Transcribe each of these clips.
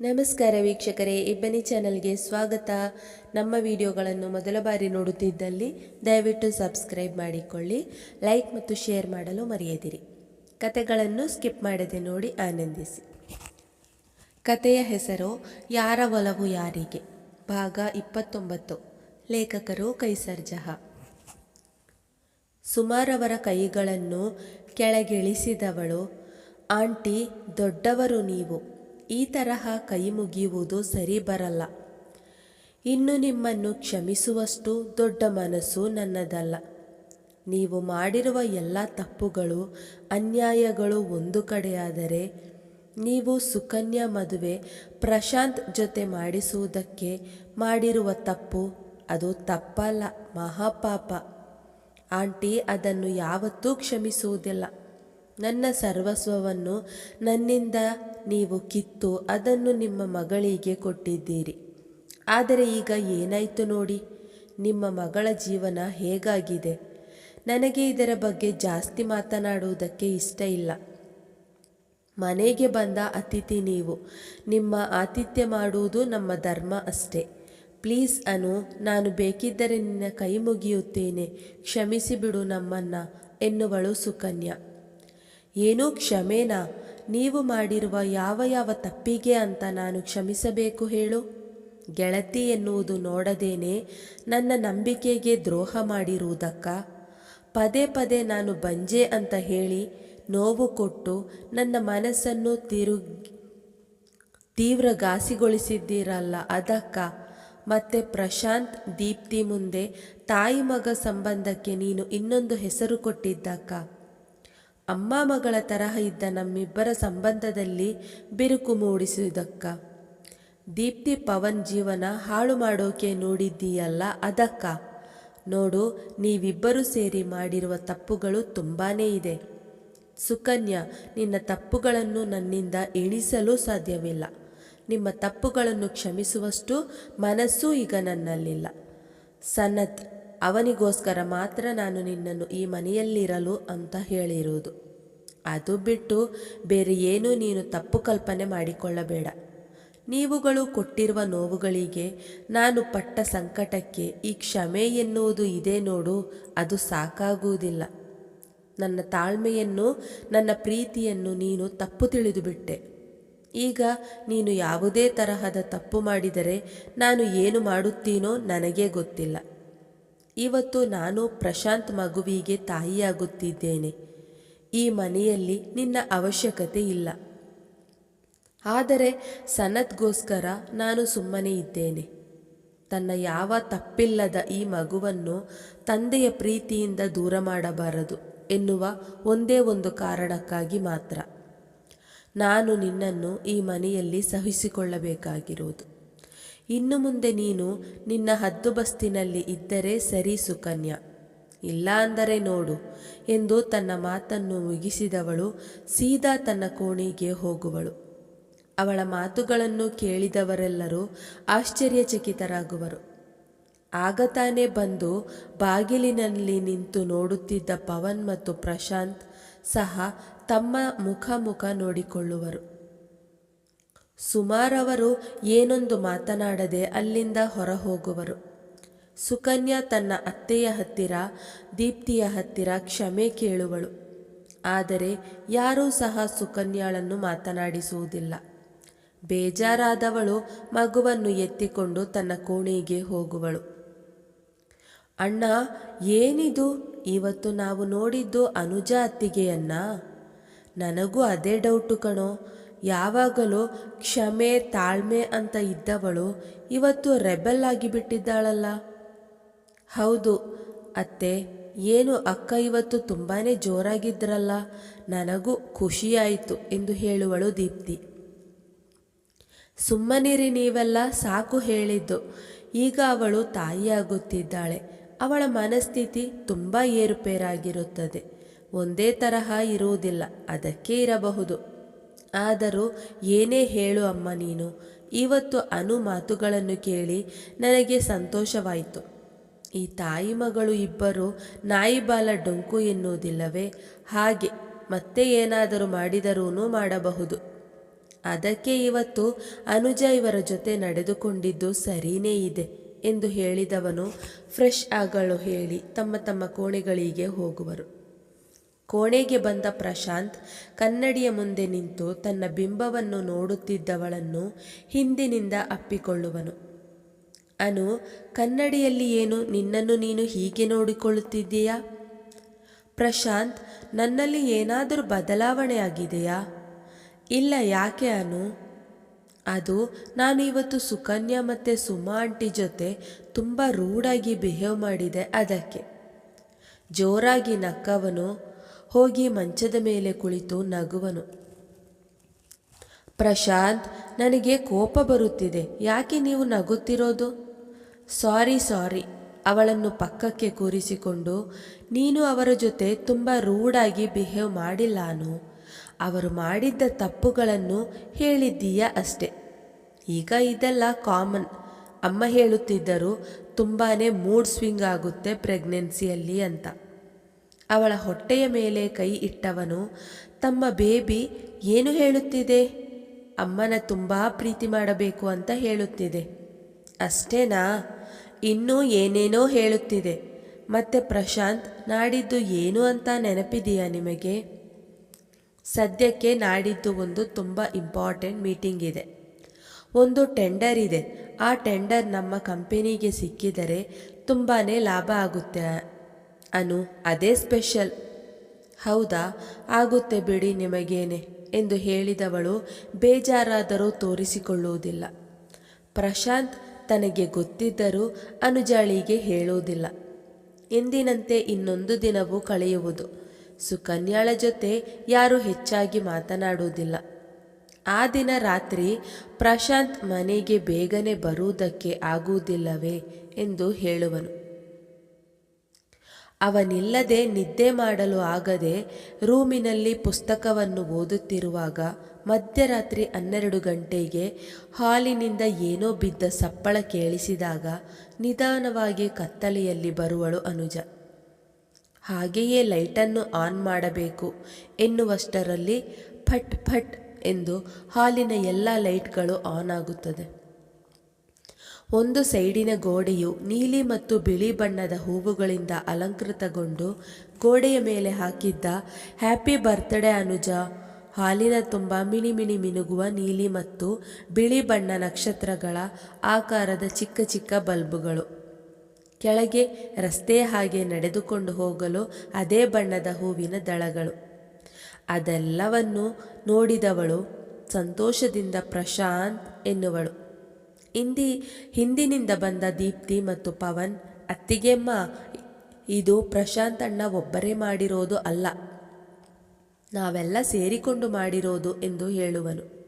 ನಮಸ್ಕಾರ ವೀಕ್ಷಕರೇ, ಇಬ್ಬನಿ ಚಾನಲ್ಗೆ ಸ್ವಾಗತ. ನಮ್ಮ ವಿಡಿಯೋಗಳನ್ನು ಮೊದಲ ಬಾರಿ ನೋಡುತ್ತಿದ್ದಲ್ಲಿ ದಯವಿಟ್ಟು ಸಬ್ಸ್ಕ್ರೈಬ್ ಮಾಡಿಕೊಳ್ಳಿ, ಲೈಕ್ ಮತ್ತು ಶೇರ್ ಮಾಡಲು ಮರೆಯದಿರಿ. ಕತೆಗಳನ್ನು ಸ್ಕಿಪ್ ಮಾಡದೆ ನೋಡಿ ಆನಂದಿಸಿ. ಕತೆಯ ಹೆಸರು, ಯಾರ ಒಲವು ಯಾರಿಗೆ? ಭಾಗ ಇಪ್ಪತ್ತೊಂಬತ್ತು. ಲೇಖಕರು ಕೈಸರ್ ಜಹಾ ಸುಮಾರವರ ಕೈಗಳನ್ನು ಕೆಳಗಿಳಿಸಿದವಳು, ಆಂಟಿ, ದೊಡ್ಡವರು ನೀವು. ಈ ತರಹ ಕೈ ಮುಗಿಯುವುದು ಸರಿ ಬರಲ್ಲ. ಇನ್ನು ನಿಮ್ಮನ್ನು ಕ್ಷಮಿಸುವಷ್ಟು ದೊಡ್ಡ ಮನಸ್ಸು ನನ್ನದಲ್ಲ. ನೀವು ಮಾಡಿರುವ ಎಲ್ಲ ತಪ್ಪುಗಳು, ಅನ್ಯಾಯಗಳು ಒಂದು ಕಡೆಯಾದರೆ ನೀವು ಸುಕನ್ಯಾ ಮದುವೆ ಪ್ರಶಾಂತ್ ಜೊತೆ ಮಾಡಿಸುವುದಕ್ಕೆ ಮಾಡಿರುವ ತಪ್ಪು, ಅದು ತಪ್ಪಲ್ಲ, ಮಹಾಪಾಪ. ಆಂಟಿ ಅದನ್ನು ಯಾವತ್ತೂ ಕ್ಷಮಿಸುವುದಿಲ್ಲ. ನನ್ನ ಸರ್ವಸ್ವವನ್ನು ನನ್ನಿಂದ ನೀವು ಕಿತ್ತು ಅದನ್ನು ನಿಮ್ಮ ಮಗಳಿಗೆ ಕೊಟ್ಟಿದ್ದೀರಿ. ಆದರೆ ಈಗ ಏನಾಯಿತು ನೋಡಿ, ನಿಮ್ಮ ಮಗಳ ಜೀವನ ಹೇಗಾಗಿದೆ? ನನಗೆ ಇದರ ಬಗ್ಗೆ ಜಾಸ್ತಿ ಮಾತನಾಡುವುದಕ್ಕೆ ಇಷ್ಟ ಇಲ್ಲ. ಮನೆಗೆ ಬಂದ ಅತಿಥಿ ನೀವು, ನಿಮ್ಮ ಆತಿಥ್ಯ ಮಾಡುವುದು ನಮ್ಮ ಧರ್ಮ ಅಷ್ಟೇ. ಪ್ಲೀಸ್ ಅನು, ನಾನು ಬೇಕಿದ್ದರೆ ನಿನ್ನ ಕೈ ಮುಗಿಯುತ್ತೇನೆ, ಕ್ಷಮಿಸಿಬಿಡು ನಮ್ಮನ್ನ, ಎನ್ನುವಳು ಸುಕನ್ಯಾ. ಏನೂ ಕ್ಷಮೇನಾ, ನೀವು ಮಾಡಿರುವ ಯಾವ ಯಾವ ತಪ್ಪಿಗೆ ಅಂತ ನಾನು ಕ್ಷಮಿಸಬೇಕು ಹೇಳು. ಗೆಳತಿ ಎನ್ನುವುದು ನೋಡದೇನೆ ನನ್ನ ನಂಬಿಕೆಗೆ ದ್ರೋಹ ಮಾಡಿರುವುದಕ್ಕ? ಪದೇ ಪದೇ ನಾನು ಬಂಜೆ ಅಂತ ಹೇಳಿ ನೋವು ಕೊಟ್ಟು ನನ್ನ ಮನಸ್ಸನ್ನು ತಿರು ತೀವ್ರ ಘಾಸಿಗೊಳಿಸಿದ್ದೀರಲ್ಲ ಅದಕ್ಕ? ಮತ್ತೆ ಪ್ರಶಾಂತ್ ದೀಪ್ತಿ ಮುಂದೆ ತಾಯಿ ಮಗ ಸಂಬಂಧಕ್ಕೆ ನೀನು ಇನ್ನೊಂದು ಹೆಸರು ಕೊಟ್ಟಿದ್ದಕ್ಕ? ಅಮ್ಮ ಮಗಳ ತರಹ ಇದ್ದ ನಮ್ಮಿಬ್ಬರ ಸಂಬಂಧದಲ್ಲಿ ಬಿರುಕು ಮೂಡಿಸಿದಕ್ಕ ದೀಪ್ತಿ ಪವನ್ ಜೀವನ ಹಾಳು ಮಾಡೋಕೆ ನೋಡಿದ್ದೀಯಲ್ಲ ಅದಕ್ಕ. ನೋಡು, ನೀವಿಬ್ಬರೂ ಸೇರಿ ಮಾಡಿರುವ ತಪ್ಪುಗಳು ತುಂಬಾನೇ ಇದೆ. ಸುಕನ್ಯಾ, ನಿನ್ನ ತಪ್ಪುಗಳನ್ನು ನನ್ನಿಂದ ಎಣಿಸಲು ಸಾಧ್ಯವಿಲ್ಲ. ನಿಮ್ಮ ತಪ್ಪುಗಳನ್ನು ಕ್ಷಮಿಸುವಷ್ಟು ಮನಸ್ಸು ಈಗ ನನ್ನಲ್ಲಿಲ್ಲ. ಸನತ್ ಅವನಿಗೋಸ್ಕರ ಮಾತ್ರ ನಾನು ನಿನ್ನನ್ನು ಈ ಮನೆಯಲ್ಲಿರಲು ಅಂತ ಹೇಳಿರುವುದು. ಅದು ಬಿಟ್ಟು ಬೇರೆ ಏನೂ ನೀನು ತಪ್ಪು ಕಲ್ಪನೆ ಮಾಡಿಕೊಳ್ಳಬೇಡ. ನೀವುಗಳು ಕೊಟ್ಟಿರುವ ನೋವುಗಳಿಗೆ ನಾನು ಪಟ್ಟ ಸಂಕಟಕ್ಕೆ ಈ ಕ್ಷಮೆ ಎನ್ನುವುದು ಇದೆ ನೋಡು, ಅದು ಸಾಕಾಗುವುದಿಲ್ಲ. ನನ್ನ ತಾಳ್ಮೆಯನ್ನು, ನನ್ನ ಪ್ರೀತಿಯನ್ನು ನೀನು ತಪ್ಪು ತಿಳಿದುಬಿಟ್ಟೆ. ಈಗ ನೀನು ಯಾವುದೇ ತರಹದ ತಪ್ಪು ಮಾಡಿದರೆ ನಾನು ಏನು ಮಾಡುತ್ತೀನೋ ನನಗೇ ಗೊತ್ತಿಲ್ಲ. ಇವತ್ತು ನಾನು ಪ್ರಶಾಂತ್ ಮಗುವಿಗೆ ತಾಯಿಯಾಗುತ್ತಿದ್ದೇನೆ. ಈ ಮನೆಯಲ್ಲಿ ನಿನ್ನ ಅವಶ್ಯಕತೆ ಇಲ್ಲ. ಆದರೆ ಸನತ್ಗೋಸ್ಕರ ನಾನು ಸುಮ್ಮನೆ ಇದ್ದೇನೆ. ತನ್ನ ಯಾವ ತಪ್ಪಿಲ್ಲದ ಈ ಮಗುವನ್ನು ತಂದೆಯ ಪ್ರೀತಿಯಿಂದ ದೂರ ಮಾಡಬಾರದು ಎನ್ನುವ ಒಂದೇ ಒಂದು ಕಾರಣಕ್ಕಾಗಿ ಮಾತ್ರ. ನಾನು ನಿನ್ನನ್ನು ಈ ಮನೆಯಲ್ಲಿ ಸಹಿಸಿಕೊಳ್ಳಬೇಕಾಗಿರುವುದು ಇನ್ನು ಮುಂದೆ ನೀನು ನಿನ್ನ ಹದ್ದುಬಸ್ತಿನಲ್ಲಿ ಇದ್ದರೆ ಸರಿ ಸುಕನ್ಯಾ. ಇಲ್ಲ ಅಂದರೆ ನೋಡು ಎಂದು ತನ್ನ ಮಾತನ್ನು ಮುಗಿಸಿದವಳು ಸೀದಾ ತನ್ನ ಕೋಣಿಗೆ ಹೋಗುವಳು. ಅವಳ ಮಾತುಗಳನ್ನು ಕೇಳಿದವರೆಲ್ಲರೂ ಆಶ್ಚರ್ಯಚಕಿತರಾಗುವರು. ಆಗ ತಾನೇ ಬಂದು ಬಾಗಿಲಿನಲ್ಲಿ ನಿಂತು ನೋಡುತ್ತಿದ್ದ ಪವನ್ ಮತ್ತು ಪ್ರಶಾಂತ್ ಸಹ ತಮ್ಮ ಮುಖ ಮುಖ ನೋಡಿಕೊಳ್ಳುವರು. ಸುಮಾರವರು ಏನೊಂದು ಮಾತನಾಡದೆ ಅಲ್ಲಿಂದ ಹೊರ ಹೋಗುವರು ಸುಕನ್ಯಾ ತನ್ನ ಅತ್ತೆಯ ಹತ್ತಿರ, ದೀಪ್ತಿಯ ಹತ್ತಿರ ಕ್ಷಮೆ ಕೇಳುವಳು. ಆದರೆ ಯಾರೂ ಸಹ ಸುಕನ್ಯಾಳನ್ನು ಮಾತನಾಡಿಸುವುದಿಲ್ಲ. ಬೇಜಾರಾದವಳು ಮಗುವನ್ನು ಎತ್ತಿಕೊಂಡು ತನ್ನ ಕೋಣೆಗೆ ಹೋಗುವಳು. ಅಣ್ಣ, ಏನಿದು? ಇವತ್ತು ನಾವು ನೋಡಿದ್ದು ಅನುಜ ಅತ್ತಿಗೆಯನ್ನ? ನನಗೂ ಅದೇ ಡೌಟು ಕಣೋ. ಯಾವಾಗಲೂ ಕ್ಷಮೆ, ತಾಳ್ಮೆ ಅಂತ ಇದ್ದವಳು, ಇವತ್ತು ರೆಬೆಲ್ ಆಗಿಬಿಟ್ಟಿದ್ದಾಳಲ್ಲ. ಹೌದು ಅತ್ತೆ, ಏನು ಅಕ್ಕ ಇವತ್ತು ತುಂಬಾ ಜೋರಾಗಿದ್ರಲ್ಲ, ನನಗೂ ಖುಷಿಯಾಯಿತು ಎಂದು ಹೇಳುವಳು ದೀಪ್ತಿ. ಸುಮ್ಮನಿರಿ ನೀವೆಲ್ಲ, ಸಾಕು ಹೇಳಿದ್ದು. ಈಗ ಅವಳು ತಾಯಿಯಾಗುತ್ತಿದ್ದಾಳೆ. ಅವಳ ಮನಸ್ಥಿತಿ ತುಂಬ ಏರುಪೇರಾಗಿರುತ್ತದೆ. ಒಂದೇ ತರಹ ಇರುವುದಿಲ್ಲ, ಅದಕ್ಕೆ ಇರಬಹುದು. ಆದರೂ ಏನೇ ಹೇಳು ಅಮ್ಮ ನೀನು. ಇವತ್ತು ಅನು ಮಾತುಗಳನ್ನು ಕೇಳಿ ನನಗೆ ಸಂತೋಷವಾಯಿತು. ಈ ತಾಯಿ ಮಗಳು ಇಬ್ಬರು ನಾಯಿ ಬಾಲ ಡೊಂಕು ಎನ್ನುವುದಿಲ್ಲವೇ? ಹಾಗೆ ಮತ್ತೆ ಏನಾದರೂ ಮಾಡಿದರೂ ಮಾಡಬಹುದು. ಅದಕ್ಕೆ ಇವತ್ತು ಅನುಜ ಇವರ ಜೊತೆ ನಡೆದುಕೊಂಡಿದ್ದು ಸರಿನೇ ಇದೆ ಎಂದು ಹೇಳಿದವನು ಫ್ರೆಶ್ ಆಗಲು ಹೇಳಿ ತಮ್ಮ ತಮ್ಮ ಕೋಣೆಗಳಿಗೆ ಹೋಗುವರು. ಕೋಣೆಗೆ ಬಂದ ಪ್ರಶಾಂತ್ ಕನ್ನಡಿಯ ಮುಂದೆ ನಿಂತು ತನ್ನ ಬಿಂಬವನ್ನು ನೋಡುತ್ತಿದ್ದವಳನ್ನು ಹಿಂದಿನಿಂದ ಅಪ್ಪಿಕೊಳ್ಳುವನು. ಅನು, ಕನ್ನಡಿಯಲ್ಲಿ ಏನು ನಿನ್ನನ್ನು ನೀನು ಹೀಗೆ ನೋಡಿಕೊಳ್ಳುತ್ತಿದ್ದೀಯಾ? ಪ್ರಶಾಂತ್, ನನ್ನಲ್ಲಿ ಏನಾದರೂ ಬದಲಾವಣೆ ಆಗಿದೆಯಾ ಇಲ್ಲ ಯಾಕೆ ಅನು? ಅದು, ನಾನು ಇವತ್ತು ಸುಕನ್ಯಾ ಮತ್ತು ಸುಮಾ ಆಂಟಿ ಜೊತೆ ತುಂಬ ರೂಡಾಗಿ ಬಿಹೇವ್ ಮಾಡಿದೆ ಅದಕ್ಕೆ. ಜೋರಾಗಿ ನಕ್ಕವನು ಹೋಗಿ ಮಂಚದ ಮೇಲೆ ಕುಳಿತು ನಗುವನು. ಪ್ರಶಾಂತ್, ನನಗೆ ಕೋಪ ಬರುತ್ತಿದೆ. ಯಾಕೆ ನೀವು ನಗುತ್ತಿರೋದು? ಸಾರಿ ಸಾರಿ. ಅವಳನ್ನು ಪಕ್ಕಕ್ಕೆ ಕೂರಿಸಿಕೊಂಡು, ನೀನು ಅವರ ಜೊತೆ ತುಂಬ ರೂಡಾಗಿ ಬಿಹೇವ್ ಮಾಡಿಲ್ಲಾನು? ಅವರು ಮಾಡಿದ್ದ ತಪ್ಪುಗಳನ್ನು ಹೇಳಿದ್ದೀಯ ಅಷ್ಟೆ. ಈಗ ಇದೆಲ್ಲ ಕಾಮನ್. ಅಮ್ಮ ಹೇಳುತ್ತಿದ್ದರು ತುಂಬಾ ಮೂಡ್ ಸ್ವಿಂಗ್ ಆಗುತ್ತೆ ಪ್ರೆಗ್ನೆನ್ಸಿಯಲ್ಲಿ ಅಂತ. ಅವಳ ಹೊಟ್ಟೆಯ ಮೇಲೆ ಕೈ ಇಟ್ಟವನು, ತಮ್ಮ ಬೇಬಿ ಏನು ಹೇಳುತ್ತಿದೆ? ಅಮ್ಮನ ತುಂಬ ಪ್ರೀತಿ ಮಾಡಬೇಕು ಅಂತ ಹೇಳುತ್ತಿದೆ. ಅಷ್ಟೇನಾ? ಇನ್ನೂ ಏನೇನೋ ಹೇಳುತ್ತಿದೆ. ಮತ್ತೆ ಪ್ರಶಾಂತ್, ನಾಡಿದ್ದು ಏನು ಅಂತ ನೆನಪಿದೆಯಾ ನಿಮಗೆ? ಸದ್ಯಕ್ಕೆ ನಾಡಿದ್ದು ಒಂದು ತುಂಬ ಇಂಪಾರ್ಟೆಂಟ್ ಮೀಟಿಂಗ್ ಇದೆ. ಒಂದು ಟೆಂಡರ್ ಇದೆ. ಆ ಟೆಂಡರ್ ನಮ್ಮ ಕಂಪೆನಿಗೆ ಸಿಕ್ಕಿದರೆ ತುಂಬಾ ಲಾಭ ಆಗುತ್ತೆ. ಅನು ಅದೇ ಸ್ಪೆಷಲ್. ಹೌದಾ? ಆಗುತ್ತೆ ಬಿಡಿ ನಿಮಗೇನೆ ಎಂದು ಹೇಳಿದವಳು ಬೇಜಾರಾದರೂ ತೋರಿಸಿಕೊಳ್ಳುವುದಿಲ್ಲ. ಪ್ರಶಾಂತ್ ತನಗೆ ಗೊತ್ತಿದ್ದರೂ ಅನುಜಾಳಿಗೆ ಹೇಳುವುದಿಲ್ಲ. ಎಂದಿನಂತೆ ಇನ್ನೊಂದು ದಿನವೂ ಕಳೆಯುವುದು. ಸುಕನ್ಯಾಳ ಜೊತೆ ಯಾರೂ ಹೆಚ್ಚಾಗಿ ಮಾತನಾಡುವುದಿಲ್ಲ. ಆ ದಿನ ರಾತ್ರಿ ಪ್ರಶಾಂತ್ ಮನೆಗೆ ಬೇಗನೆ ಬರುವುದಕ್ಕೆ ಆಗುವುದಿಲ್ಲವೇ ಎಂದು ಹೇಳುವನು. ಅವನಿಲ್ಲದೆ ನಿದ್ದೆ ಮಾಡಲು ಆಗದೆ ರೂಮಿನಲ್ಲಿ ಪುಸ್ತಕವನ್ನು ಓದುತ್ತಿರುವಾಗ ಮಧ್ಯರಾತ್ರಿ ಹನ್ನೆರಡು ಗಂಟೆಗೆ ಹಾಲಿನಿಂದ ಏನೋ ಬಿದ್ದ ಸಪ್ಪಳ ಕೇಳಿಸಿದಾಗ ನಿಧಾನವಾಗಿ ಕತ್ತಲೆಯಲ್ಲಿ ಬರುವಳು ಅನುಜ. ಹಾಗೆಯೇ ಲೈಟನ್ನು ಆನ್ ಮಾಡಬೇಕು ಎನ್ನುವಷ್ಟರಲ್ಲಿ ಫಟ್ ಫಟ್ ಎಂದು ಹಾಲಿನ ಎಲ್ಲ ಲೈಟ್ಗಳು ಆನ್ ಆಗುತ್ತದೆ. ಒಂದು ಸೈಡಿನ ಗೋಡೆಯು ನೀಲಿ ಮತ್ತು ಬಿಳಿ ಬಣ್ಣದ ಹೂವುಗಳಿಂದ ಅಲಂಕೃತಗೊಂಡು ಗೋಡೆಯ ಮೇಲೆ ಹಾಕಿದ್ದ ಹ್ಯಾಪಿ ಬರ್ತ್ಡೇ ಅನುಜ! ಹಾಲಿನ ತುಂಬ ಮಿಣಿ ಮಿಣಿ ಮಿನುಗುವ ನೀಲಿ ಮತ್ತು ಬಿಳಿ ಬಣ್ಣ ನಕ್ಷತ್ರಗಳ ಆಕಾರದ ಚಿಕ್ಕ ಚಿಕ್ಕ ಬಲ್ಬುಗಳು. ಕೆಳಗೆ ರಸ್ತೆಯ ಹಾಗೆ ನಡೆದುಕೊಂಡು ಹೋಗಲು ಅದೇ ಬಣ್ಣದ ಹೂವಿನ ದಳಗಳು. ಅದೆಲ್ಲವನ್ನು ನೋಡಿದವಳು ಸಂತೋಷದಿಂದ ಪ್ರಶಾಂತ್ ಎನ್ನುವಳು. ಹಿಂದಿ, ಹಿಂದಿನಿಂದ ಬಂದ ದೀಪ್ತಿ ಮತ್ತು ಪವನ್ ಅತ್ತಿಗೆಮ್ಮ ಇದು ಪ್ರಶಾಂತ್ ಅಣ್ಣ ಒಬ್ಬರೇ ಮಾಡಿರೋದು ಅಲ್ಲ. ನಾವೆಲ್ಲ ಸೇರಿಕೊಂಡು ಮಾಡಿರೋದು ಎಂದು ಹೇಳುವನು.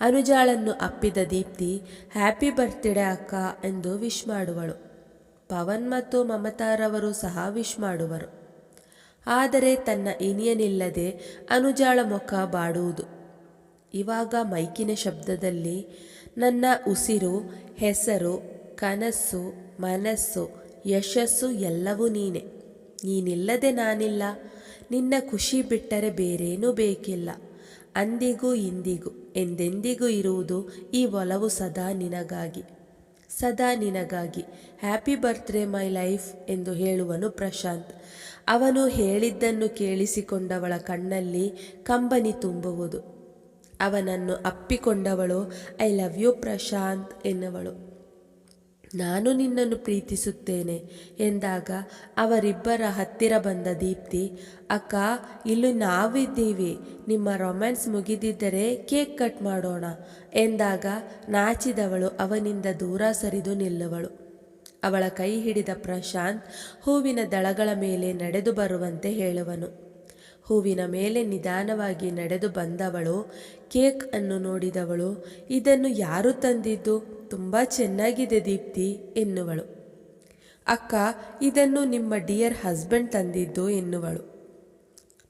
ಅನುಜಾಳನ್ನು ಅಪ್ಪಿದ ದೀಪ್ತಿ, ಹ್ಯಾಪಿ ಬರ್ತ್ಡೇ ಅಕ್ಕ ಎಂದು ವಿಶ್ ಮಾಡುವಳು. ಪವನ್ ಮತ್ತು ಮಮತಾರವರು ಸಹ ವಿಶ್ ಮಾಡುವರು. ಆದರೆ ತನ್ನ ಇನಿಯನಿಲ್ಲದೆ ಅನುಜಾಳ ಮುಖ ಬಾಡುವುದು. ಇವಾಗ ಮೈಕಿನ ಶಬ್ದದಲ್ಲಿ ನನ್ನ ಉಸಿರು, ಹೆಸರು, ಕನಸು, ಮನಸ್ಸು, ಯಶಸ್ಸು ಎಲ್ಲವೂ ನೀನೆ. ನೀನಿಲ್ಲದೆ ನಾನಿಲ್ಲ. ನಿನ್ನ ಖುಷಿ ಬಿಟ್ಟರೆ ಬೇರೇನೂ ಬೇಕಿಲ್ಲ. ಅಂದಿಗೂ ಇಂದಿಗೂ, ಎಂದೆಂದಿಗೂ ಇರುವುದು ಈ ಒಲವು ಸದಾ ನಿನಗಾಗಿ. ಸದಾ ನಿನಗಾಗಿ. ಹ್ಯಾಪಿ ಬರ್ತ್ಡೇ ಮೈ ಲೈಫ್ ಎಂದು ಹೇಳುವನು ಪ್ರಶಾಂತ್. ಅವನು ಹೇಳಿದ್ದನ್ನು ಕೇಳಿಸಿಕೊಂಡವಳ ಕಣ್ಣಲ್ಲಿ ಕಂಬನಿ ತುಂಬುವುದು. ಅವನನ್ನು ಅಪ್ಪಿಕೊಂಡವಳು. ಐ ಲವ್ ಯು ಪ್ರಶಾಂತ್ ಎನ್ನುವಳು. ನಾನು ನಿನ್ನನ್ನು ಪ್ರೀತಿಸುತ್ತೇನೆ ಎಂದಾಗ ಅವರಿಬ್ಬರ ಹತ್ತಿರ ಬಂದ ದೀಪ್ತಿ, ಅಕ್ಕ, ಇಲ್ಲಿ ನಾವಿದ್ದೀವಿ. ನಿಮ್ಮ ರೊಮ್ಯಾನ್ಸ್ ಮುಗಿದಿದ್ದರೆ ಕೇಕ್ ಕಟ್ ಮಾಡೋಣ ಎಂದಾಗ ನಾಚಿದವಳು ಅವನಿಂದ ದೂರ ಸರಿದು ನಿಲ್ಲುವಳು. ಅವಳ ಕೈ ಹಿಡಿದ ಪ್ರಶಾಂತ್ ಹೂವಿನ ದಳಗಳ ಮೇಲೆ ನಡೆದು ಬರುವಂತೆ ಹೇಳುವನು. ಹೂವಿನ ಮೇಲೆ ನಿಧಾನವಾಗಿ ನಡೆದು ಬಂದವಳು ಕೇಕ್ ಅನ್ನು ನೋಡಿದವಳು, ಇದನ್ನು ಯಾರು ತಂದಿದ್ದು? ತುಂಬ ಚೆನ್ನಾಗಿದೆ ದೀಪ್ತಿ, ಎನ್ನುವಳು. ಅಕ್ಕ, ಇದನ್ನು ನಿಮ್ಮ ಡಿಯರ್ ಹಸ್ಬೆಂಡ್ ತಂದಿದ್ದು, ಎನ್ನುವಳು.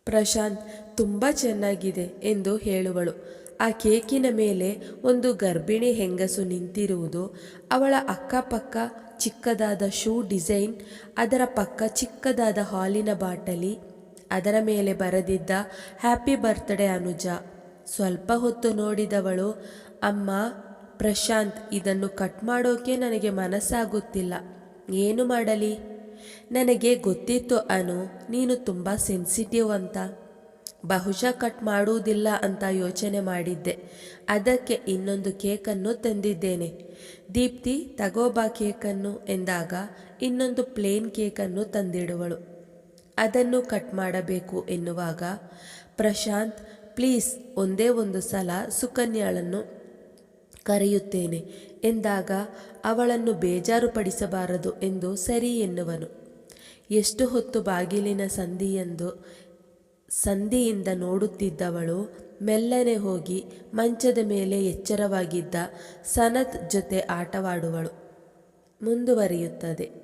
ಪ್ರಶಾಂತ್, ತುಂಬ ಚೆನ್ನಾಗಿದೆ, ಎಂದು ಹೇಳುವಳು. ಆ ಕೇಕಿನ ಮೇಲೆ ಒಂದು ಗರ್ಭಿಣಿ ಹೆಂಗಸು ನಿಂತಿರುವುದು, ಅವಳ ಅಕ್ಕಪಕ್ಕ ಚಿಕ್ಕದಾದ ಶೂ ಡಿಸೈನ್, ಅದರ ಪಕ್ಕ ಚಿಕ್ಕದಾದ ಹಾಲಿನ ಬಾಟಲಿ, ಅದರ ಮೇಲೆ ಬರೆದಿದ್ದ ಹ್ಯಾಪಿ ಬರ್ತ್ಡೇ ಅನುಜ. ಸ್ವಲ್ಪ ಹೊತ್ತು ನೋಡಿದವಳು, ಅಮ್ಮ, ಪ್ರಶಾಂತ್, ಇದನ್ನು ಕಟ್ ಮಾಡೋಕೆ ನನಗೆ ಮನಸ್ಸಾಗುತ್ತಿಲ್ಲ. ಏನು ಮಾಡಲಿ? ನನಗೆ ಗೊತ್ತಿತ್ತು ಅನು, ನೀನು ತುಂಬ ಸೆನ್ಸಿಟಿವ್ ಅಂತ. ಬಹುಶಃ ಕಟ್ ಮಾಡುವುದಿಲ್ಲ ಅಂತ ಯೋಚನೆ ಮಾಡಿದ್ದೆ. ಅದಕ್ಕೆ ಇನ್ನೊಂದು ಕೇಕನ್ನು ತಂದಿದ್ದೇನೆ. ದೀಪ್ತಿ ತಗೋಬಾ ಕೇಕನ್ನು, ಎಂದಾಗ ಇನ್ನೊಂದು ಪ್ಲೇನ್ ಕೇಕನ್ನು ತಂದಿಡುವಳು. ಅದನ್ನು ಕಟ್ ಮಾಡಬೇಕು ಎನ್ನುವಾಗ ಪ್ರಶಾಂತ್ ಪ್ಲೀಸ್ ಒಂದೇ ಒಂದು ಸಲ ಸುಕನ್ಯಾಳನ್ನು ಕರೆಯುತ್ತೇನೆ. ಎಂದಾಗ ಅವಳನ್ನು ಬೇಜಾರುಪಡಿಸಬಾರದು ಎಂದು ಸರಿ ಎನ್ನುವನು. ಎಷ್ಟು ಹೊತ್ತು ಬಾಗಿಲಿನ ಸಂಧಿಯೆಂದು ಸಂಧಿಯಿಂದ ನೋಡುತ್ತಿದ್ದವಳು ಮೆಲ್ಲನೆ ಹೋಗಿ ಮಂಚದ ಮೇಲೆ ಎಚ್ಚರವಾಗಿದ್ದ ಸನತ್ ಜೊತೆ ಆಟವಾಡುವಳು. ಮುಂದುವರಿಯುತ್ತದೆ.